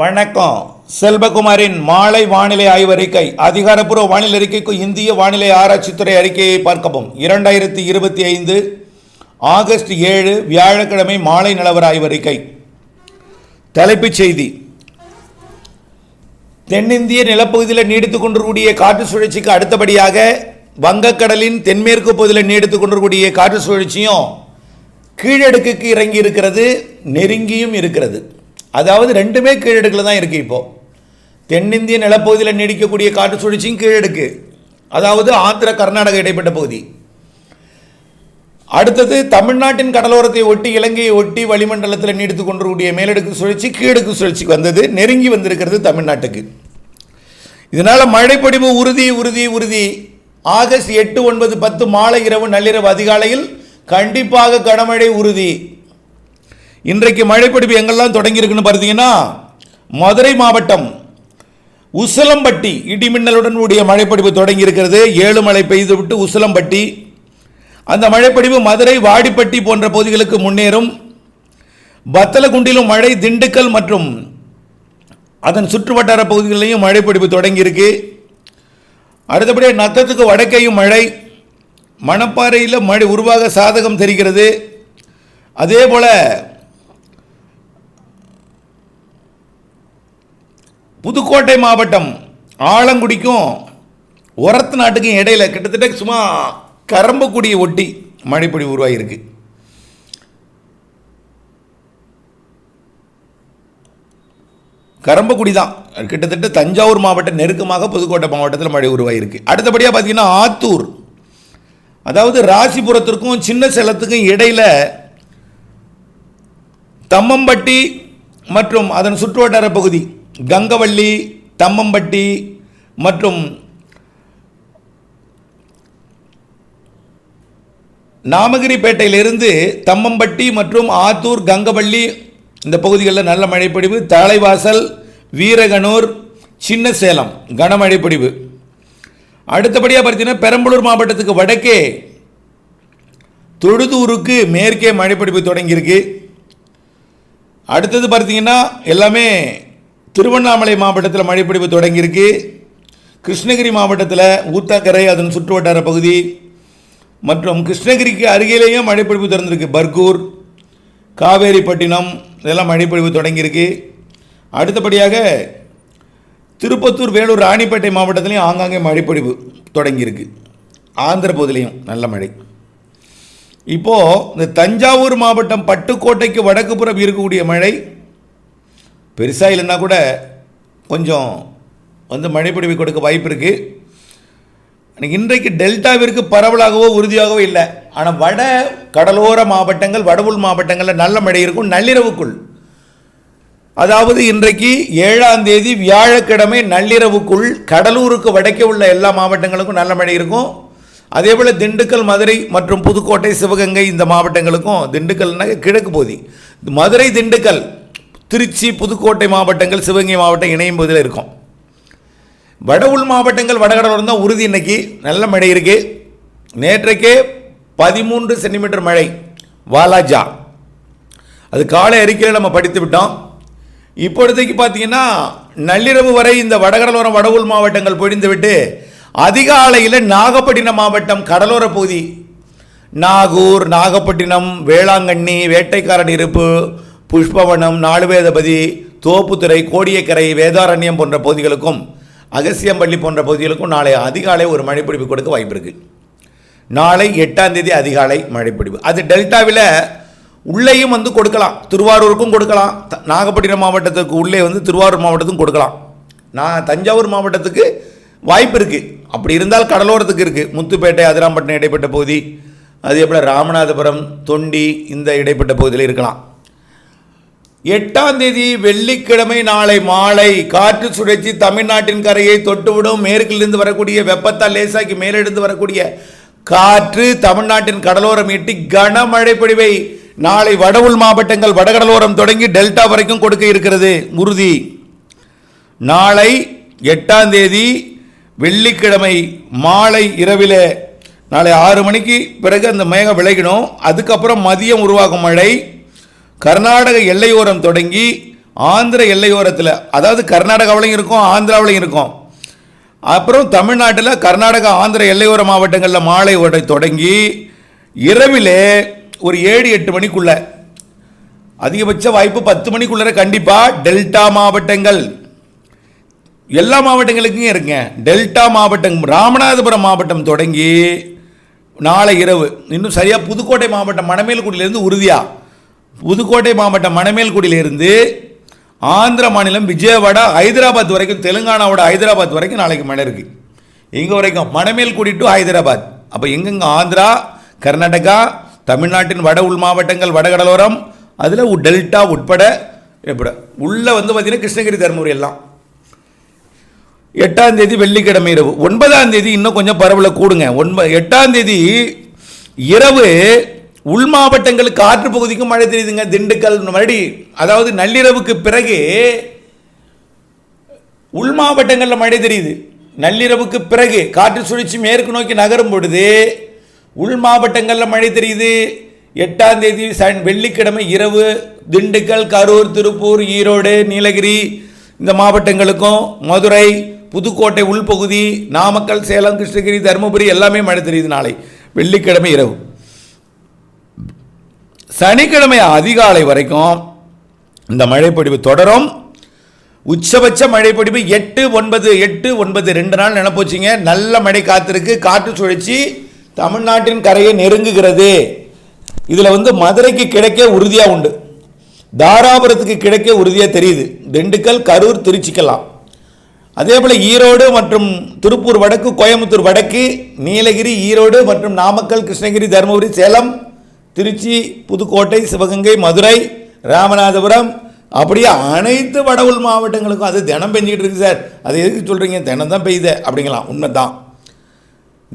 வணக்கம். செல்வகுமாரின் மாலை வானிலை ஆய்வறிக்கை அதிகாரப்பூர்வ வானிலை அறிக்கைக்கு இந்திய வானிலை ஆராய்ச்சித்துறை அறிக்கையை பார்க்கவும். இரண்டாயிரத்தி இருபத்தி ஐந்து ஆகஸ்ட் ஏழு வியாழக்கிழமை மாலை நிலவர ஆய்வறிக்கை தலைப்புச் செய்தி. தென்னிந்திய நிலப்பகுதியில் நீடித்துக் கொண்டிருக்கூடிய காற்று சுழற்சிக்கு அடுத்தபடியாக வங்கக்கடலின் தென்மேற்கு பகுதியில் நீடித்துக் கொண்டிருக்கூடிய காற்று சுழற்சியும் கீழடுக்குக்கு இறங்கி இருக்கிறது நெருங்கியும் இருக்கிறது. அதாவது ரெண்டுமே கீழடுக்கில் தான் இருக்குது இப்போது தென்னிந்திய நிலப்பகுதியில் நீடிக்கக்கூடிய காற்று சுழற்சியும் கீழடுக்கு. அதாவது ஆந்திர கர்நாடக இடைப்பட்ட பகுதி. அடுத்தது தமிழ்நாட்டின் கடலோரத்தை ஒட்டி இலங்கையை ஒட்டி வளிமண்டலத்தில் நீடித்து கொண்டிருக்கூடிய மேலடுக்கு சுழற்சி கீழடுக்கு சுழற்சி வந்தது நெருங்கி வந்திருக்கிறது தமிழ்நாட்டுக்கு. இதனால் மழைப்பொடிவு உறுதி உறுதி உறுதி. ஆகஸ்ட் எட்டு ஒன்பது பத்து மாலை இரவு நள்ளிரவு அதிகாலையில் கண்டிப்பாக கனமழை உறுதி. இன்றைக்கு மழைப்பிடிப்பு எங்கெல்லாம் தொடங்கியிருக்குன்னு பார்த்தீங்கன்னா மதுரை மாவட்டம் உசிலம்பட்டி இடிமின்னலுடன் கூடிய மழைப்படிவு தொடங்கி இருக்கிறது ஏழு மழை பெய்துவிட்டு உசிலம்பட்டி. அந்த மழைப்படிவு மதுரை வாடிப்பட்டி போன்ற பகுதிகளுக்கு முன்னேறும். பத்தலகுண்டிலும் மழை திண்டுக்கல் மற்றும் அதன் சுற்றுவட்டார பகுதிகளிலையும் மழைப்பிடிப்பு தொடங்கியிருக்கு. அடுத்தபடியாக நத்தத்துக்கு வடக்கையும் மழை. மணப்பாறையில் மழை உருவாக சாதகம் தெரிகிறது. அதே போல் புதுக்கோட்டை மாவட்டம் ஆலங்குடிக்கும் ஒரத்து நாட்டுக்கும் இடையில கிட்டத்தட்ட சும்மா கரம்பக்குடியை ஒட்டி மழைப்பொடி உருவாகியிருக்கு. கரம்பக்குடி தான். கிட்டத்தட்ட தஞ்சாவூர் மாவட்டம் நெருக்கமாக புதுக்கோட்டை மாவட்டத்தில் மழை உருவாகியிருக்கு. அடுத்தபடியாக பார்த்தீங்கன்னா ஆத்தூர். அதாவது ராசிபுரத்திற்கும் சின்ன சேலத்துக்கும் இடையில் தம்மம்பட்டி மற்றும் அதன் சுற்றுவட்டார பகுதி கங்கவள்ளி தம்மம்பட்டி மற்றும் நாமகிரிப்பேட்டையிலிருந்து தம்மம்பட்டி மற்றும் ஆத்தூர் கங்கவள்ளி இந்த பகுதிகளில் நல்ல மழைப்பொழிவு தலைவாசல் வீரகனூர் சின்ன சேலம் கனமழை பொழிவு அடுத்தபடியாக பார்த்தீங்கன்னா பெரம்பலூர் மாவட்டத்துக்கு வடக்கே தொழுதூருக்கு மேற்கே மழைப்பொழிவு தொடங்கியிருக்கு. அடுத்தது பார்த்தீங்கன்னா எல்லாமே திருவண்ணாமலை மாவட்டத்தில் மழைப்பிடிப்பு தொடங்கியிருக்கு. கிருஷ்ணகிரி மாவட்டத்தில் ஊத்தாக்கரை அதன் சுற்றுவட்டார பகுதி மற்றும் கிருஷ்ணகிரிக்கு அருகிலேயும் மழைப்பொழிவு திறந்திருக்கு. பர்கூர் காவேரிப்பட்டினம் இதெல்லாம் மழைப்பொழிவு தொடங்கியிருக்கு. அடுத்தபடியாக திருப்பத்தூர் வேலூர் ராணிப்பேட்டை மாவட்டத்திலையும் ஆங்காங்கே மழைப்பொழிவு தொடங்கியிருக்கு. ஆந்திர பகுதியிலையும் நல்ல மழை. இப்போது இந்த தஞ்சாவூர் மாவட்டம் பட்டுக்கோட்டைக்கு வடக்கு புறம் இருக்கக்கூடிய மழை பெருசாக இல்லைன்னா கூட கொஞ்சம் வந்து மழைப்பொழிவு கொடுக்க வாய்ப்பு இருக்குது இன்றைக்கு டெல்டாவிற்கு பரவலாகவோ உறுதியாகவோ இல்லை. ஆனால் வட கடலோர மாவட்டங்கள் வடவுள் மாவட்டங்களில் நல்ல மழை இருக்கும் நள்ளிரவுக்குள். அதாவது இன்றைக்கு ஏழாம் தேதி வியாழக்கிழமை நள்ளிரவுக்குள் கடலூருக்கு வடக்கே உள்ள எல்லா மாவட்டங்களுக்கும் நல்ல மழை இருக்கும். அதே போல் திண்டுக்கல் மதுரை மற்றும் புதுக்கோட்டை சிவகங்கை இந்த மாவட்டங்களுக்கும் திண்டுக்கல்னா கிழக்கு பகுதி. மதுரை திண்டுக்கல் திருச்சி புதுக்கோட்டை மாவட்டங்கள் சிவகங்கை மாவட்டம் இணையும் பகுதியில் இருக்கும். வட உள் மாவட்டங்கள் வடகடலோரம் தான் உறுதி இன்னைக்கு. நல்ல மழை இருக்குது நேற்றைக்கே பதிமூன்று சென்டிமீட்டர் மழை வாலாஜா. அது காலை அறிக்கையில் நம்ம படித்து விட்டோம். இப்பொழுதைக்கு பார்த்தீங்கன்னா நள்ளிரவு வரை இந்த வடகடலோரம் வட மாவட்டங்கள் பொழிந்து விட்டு அதிகாலையில் நாகப்பட்டினம் மாவட்டம் கடலோர பகுதி நாகூர் நாகப்பட்டினம் வேளாங்கண்ணி வேட்டைக்காரன் இருப்பு புஷ்பவனம் நாலுவேதபதி தோப்புத்துறை கோடியக்கரை வேதாரண்யம் போன்ற பகுதிகளுக்கும் அகசியம்பள்ளி போன்ற பகுதிகளுக்கும் நாளை அதிகாலை ஒரு மழைப்பிடிப்பு கொடுக்க வாய்ப்பு இருக்குது நாளை எட்டாம் தேதி அதிகாலை மழைப்பிடிப்பு. அது டெல்டாவில் உள்ளேயும் வந்து கொடுக்கலாம். திருவாரூருக்கும் கொடுக்கலாம். த- நாகப்பட்டினம் மாவட்டத்துக்கு உள்ளே வந்து திருவாரூர் மாவட்டத்துக்கும் கொடுக்கலாம். நான் தஞ்சாவூர் மாவட்டத்துக்கு வாய்ப்பு இருக்குது அப்படி இருந்தால் கடலோரத்துக்கு இருக்குது முத்துப்பேட்டை அதிராம்பட்டினம் இடைப்பட்ட பகுதி அதே போல் ராமநாதபுரம் தொண்டி இந்த இடைப்பட்ட பகுதியில் இருக்கலாம். எட்டாம் தேதி வெள்ளிக்கிழமை நாளை மாலை காற்று சுழற்சி தமிழ்நாட்டின் கரையை தொட்டுவிடும் மேற்கிலிருந்து வரக்கூடிய வெப்பத்தால் லேசாக்கி மேலிருந்து வரக்கூடிய காற்று தமிழ்நாட்டின் கடலோரம் எட்டி கனமழை பொழிவை நாளை வடவுள் மாவட்டங்கள் வடகடலோரம் தொடங்கி டெல்டா வரைக்கும் கொடுக்க இருக்கிறது. உறுதி. நாளை எட்டாம் தேதி வெள்ளிக்கிழமை மாலை இரவில் நாளை ஆறு மணிக்கு பிறகு அந்த மேகம் விளையணும் அதுக்கப்புறம் மதியம் உருவாகும் மழை. கர்நாடக எல்லையோரம் தொடங்கி ஆந்திர எல்லையோரத்தில் அதாவது கர்நாடகாவிலையும் இருக்கும் ஆந்திராவிலையும் இருக்கும். அப்புறம் தமிழ்நாட்டில் கர்நாடகா ஆந்திர எல்லையோர மாவட்டங்களில் மாலை உடை தொடங்கி இரவிலே ஒரு ஏழு எட்டு மணிக்குள்ள அதிகபட்ச வாய்ப்பு பத்து மணிக்குள்ளே கண்டிப்பாக டெல்டா மாவட்டங்கள். எல்லா மாவட்டங்களுக்கும் இருங்க. டெல்டா மாவட்டம் ராமநாதபுரம் மாவட்டம் தொடங்கி நாளை இரவு இன்னும் சரியாக புதுக்கோட்டை மாவட்டம் மணமேல்குடியிலேருந்து உறுதியாக புதுக்கோட்டை மாவட்டம் மணமேல்குடியிலிருந்து ஆந்திர மாநிலம் விஜயவாடா ஹைதராபாத் வரைக்கும் தெலுங்கானாவோட ஹைதராபாத் வரைக்கும் நாளைக்கு மழை இருக்குது எங்கே வரைக்கும் மணமேல்குடி டு ஹைதராபாத். அப்போ எங்கெங்க ஆந்திரா கர்நாடகா தமிழ்நாட்டின் வட உள் மாவட்டங்கள் வடகடலோரம் அதில் டெல்டா உட்பட எப்படி உள்ளே வந்து பார்த்திங்கன்னா கிருஷ்ணகிரி தருமபுரி எல்லாம். எட்டாம் தேதி வெள்ளிக்கிழமை இரவு. ஒன்பதாம் தேதி இன்னும் கொஞ்சம் பரவலை கூடுங்க. ஒன்ப எட்டாம் தேதி இரவு உள் மாவட்டங்களுக்கு காற்று பகுதிக்கும் மழை தெரியுதுங்க திண்டுக்கல் மறுபடி அதாவது நள்ளிரவுக்கு பிறகு உள் மாவட்டங்களில் மழை தெரியுது. நள்ளிரவுக்கு பிறகு காற்று சுழற்சி மேற்கு நோக்கி நகரும் பொழுது உள் மாவட்டங்களில் மழை தெரியுது. எட்டாம் தேதி சன் வெள்ளிக்கிழமை இரவு திண்டுக்கல் கரூர் திருப்பூர் ஈரோடு நீலகிரி இந்த மாவட்டங்களுக்கும் மதுரை புதுக்கோட்டை உள்பகுதி நாமக்கல் சேலம் கிருஷ்ணகிரி தருமபுரி எல்லாமே மழை தெரியுது நாளை வெள்ளிக்கிழமை இரவு. சனிக்கிழமை அதிகாலை வரைக்கும் இந்த மழைப்பொடிவு தொடரும். உச்சபட்ச மழைப்பொடிவு எட்டு ஒன்பது எட்டு ஒன்பது ரெண்டு நாள் நினப்போச்சிங்க. நல்ல மழை காத்திருக்கு. காற்று சுழற்சி தமிழ்நாட்டின் கரையை நெருங்குகிறது. இதில் வந்து மதுரைக்கு கிடைக்க உறுதியாக உண்டு. தாராபுரத்துக்கு கிடைக்க உறுதியாக தெரியுது. திண்டுக்கல் கரூர் திருச்சிக்கலாம் அதே போல் ஈரோடு மற்றும் திருப்பூர் வடக்கு கோயம்புத்தூர் வடக்கு நீலகிரி ஈரோடு மற்றும் நாமக்கல் கிருஷ்ணகிரி தருமபுரி சேலம் திருச்சி புதுக்கோட்டை சிவகங்கை மதுரை ராமநாதபுரம் அப்படியே அனைத்து வட உள் மாவட்டங்களுக்கும் அது தினம் பெஞ்சிக்கிட்டு இருக்கு சார். அது எதுக்கு சொல்கிறீங்க தினம் தான் பெய்யுது அப்படிங்களாம் உண்மை தான்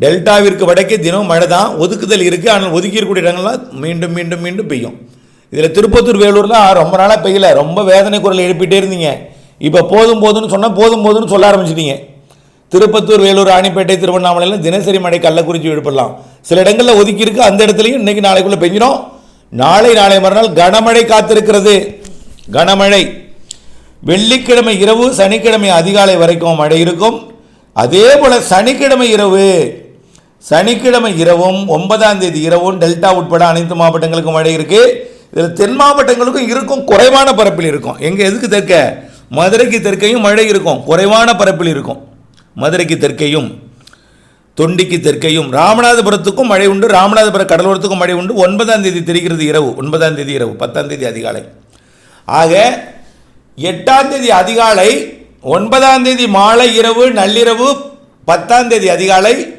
டெல்டாவிற்கு வடக்கே தினம் மழை தான். ஒதுக்குதல் இருக்குது ஆனால் ஒதுக்கி இருக்கக்கூடிய இடங்கள்லாம் மீண்டும் மீண்டும் மீண்டும் பெய்யும். இதில் திருப்பத்தூர் வேலூரில் ரொம்ப நாளாக பெய்யல. ரொம்ப வேதனை குரல் எழுப்பிட்டே இருந்தீங்க. இப்போ போதும் போதும்னு சொன்னால் போதும் போதும்னு சொல்ல ஆரம்பிச்சிட்டீங்க. திருப்பத்தூர் வேலூர் ராணிப்பேட்டை திருவண்ணாமலையில் தினசரி மழை கள்ளக்குறிச்சி விழுப்படலாம் சில இடங்களில் ஒதுக்கி இருக்கு அந்த இடத்துலையும் இன்னைக்கு நாளைக்குள்ளே பெஞ்சிடும் நாளை நாளை மறுநாள் கனமழை காத்திருக்கிறது. கனமழை. வெள்ளிக்கிழமை இரவு சனிக்கிழமை அதிகாலை வரைக்கும் மழை இருக்கும். அதே போல் சனிக்கிழமை இரவு சனிக்கிழமை இரவும் ஒன்பதாம் தேதி இரவும் டெல்டா உட்பட அனைத்து மாவட்டங்களுக்கும் மழை இருக்குது இதில் தென் மாவட்டங்களுக்கும் இருக்கும் குறைவான பரப்பில் இருக்கும். எங்கே எதுக்கு தெற்க? மதுரைக்கு தெற்கையும் மழை இருக்கும் குறைவான பரப்பில் இருக்கும். மதுரைக்கு தெற்கையும் தொண்டிக்கு தெற்கையும் ராமநாதபுரத்துக்கும் மழை உண்டு ராமநாதபுரம் கடலோரத்துக்கும் மழை உண்டு. ஒன்பதாம் தேதி தெரிகிறது இரவு ஒன்பதாம் தேதி இரவு பத்தாம் தேதி அதிகாலை. ஆக எட்டாம் தேதி அதிகாலை ஒன்பதாம் தேதி மாலை இரவு நள்ளிரவு பத்தாம் தேதி அதிகாலை.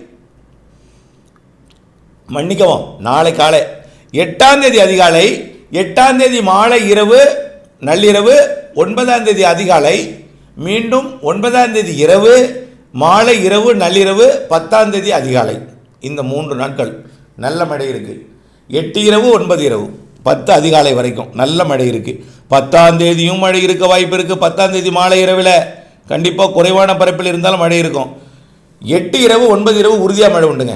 மன்னிக்கவும் நாளை காலை. எட்டாம் தேதி அதிகாலை எட்டாம் தேதி மாலை இரவு நள்ளிரவு ஒன்பதாம் தேதி அதிகாலை. மீண்டும் ஒன்பதாம் தேதி இரவு மாலை இரவு நள்ளிரவு பத்தாம் தேதி அதிகாலை. இந்த மூன்று நாட்கள் நல்ல மழை இருக்குது எட்டு இரவு ஒன்பது இரவு. பத்து அதிகாலை வரைக்கும் நல்ல மழை இருக்குது பத்தாம் தேதியும் மழை இருக்க வாய்ப்பு இருக்குது பத்தாம் தேதி மாலை இரவில் கண்டிப்பாக குறைவான பரப்பில் இருந்தாலும் மழை இருக்கும். எட்டு இரவு ஒன்பது இரவு உறுதியாக மழை உண்டுங்க.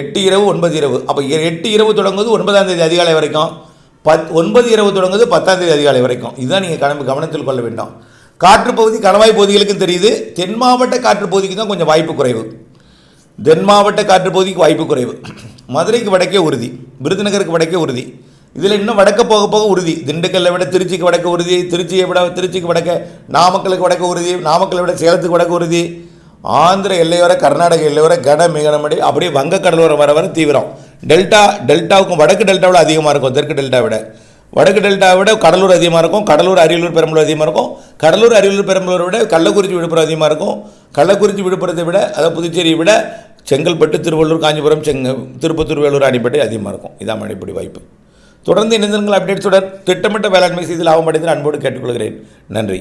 எட்டு இரவு ஒன்பது இரவு. அப்போ எட்டு இரவு தொடங்குவது ஒன்பதாம் தேதி அதிகாலை வரைக்கும். பத் ஒன்பது இரவு தொடங்குவது பத்தாம் தேதி அதிகாலை வரைக்கும். இதுதான் நீங்கள் கணக்கு கவனத்தில் கொள்ள வேண்டும். காற்றுப்பகுதி கணவாய் பகுதிகளுக்கும் தெரியுது. தென் மாவட்ட காற்றுப்பகுதிக்கு தான் கொஞ்சம் வாய்ப்பு குறைவு. தென் மாவட்ட காற்றுப்பகுதிக்கு வாய்ப்பு குறைவு. மதுரைக்கு வடக்கே உறுதி. விருதுநகருக்கு வடக்கே உறுதி. இதில் இன்னும் வடக்க போக போக உறுதி. திண்டுக்கல்லை விட திருச்சிக்கு வடக்க உறுதி. திருச்சியை விட திருச்சிக்கு வடக்க நாமக்கலுக்கு வடக்க உறுதி. நாமக்கலை விட சேலத்துக்கு வடக்கு உறுதி. ஆந்திர எல்லையோர கர்நாடக எல்லையோர கன மிகனமடி அப்படியே வங்கக்கடலோரம் வர வர தீவிரம். டெல்டா டெல்டாவுக்கும் வடக்கு டெல்டாவில் அதிகமாக இருக்கும். தெற்கு டெல்டா விட. வடக்கு டெல்டாவை விட கடலூர் அதிகமாக இருக்கும். கடலூர் அரியலூர் பெரம்பலூர் அதிகமாக இருக்கும். கடலூர் அரியலூர் பெரம்பலூரை விட கள்ளக்குறிச்சி விழுப்புரம் அதிகமாக இருக்கும். கள்ளக்குறிச்சி விழுப்புரத்தை விட அதாவது புதுச்சேரியை விட செங்கல்பட்டு திருவள்ளூர் காஞ்சிபுரம் செங்க திருப்பத்தூர் வேலூர் ராணிப்பேட்டை அதிகமாக இருக்கும். இதான் மழைப்படி வாய்ப்பு. தொடர்ந்து இணைந்திருங்கள் அப்டேட்ஸுடன் திட்டமிட்ட வேளாண்மை செய்தியில் லாபம் அடைந்து அன்போடு கேட்டுக்கொள்கிறேன். நன்றி.